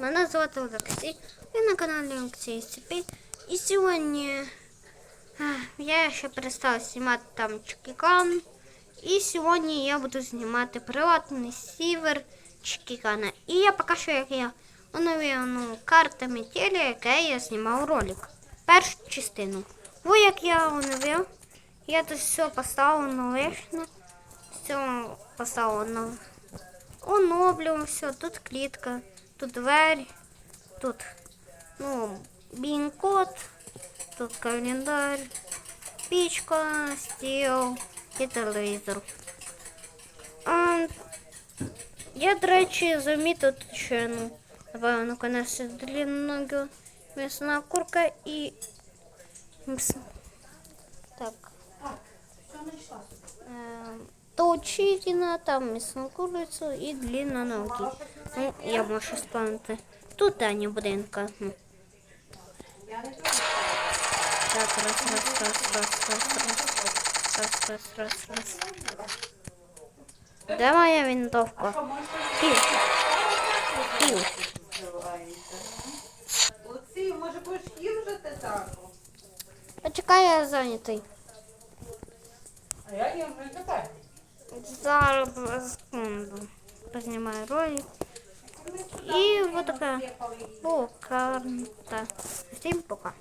Мене звати Олексій. Ви на каналі Олексій Степій. І сьогодні ех, я ще перестала знімати там Чикікан. І сьогодні я буду знімати приватний сівер Чикікана. І я покажу, як я оновив ну, карти метелі, яке я знімав ролик. Першу частину. Бо як я оновив, я тут все поставив новишно. Все поставив на оновлюємо все. Тут клітка, тут двері, тут ну, бін-код, тут календар, пічка, стіл і телевізор. А, я, до речі, замітив тут ще, ну, напевно, конечно, длинного м'ясна курка і мс- так. Эм, Толчитина, там мясну курицю і длинноногі. Ну, я можу спавнити. Тут Дані будинка. Так, раз, раз, раз, раз, раз, раз. Раз, раз, раз, раз. Де моя винтовка? Пів. Пів. Олексій, може будеш те тако? Почекай, я зайнятий. А я їм вже. Зараз секунду. Познімаю ролик. І вот такая. О, карта. Всем пока.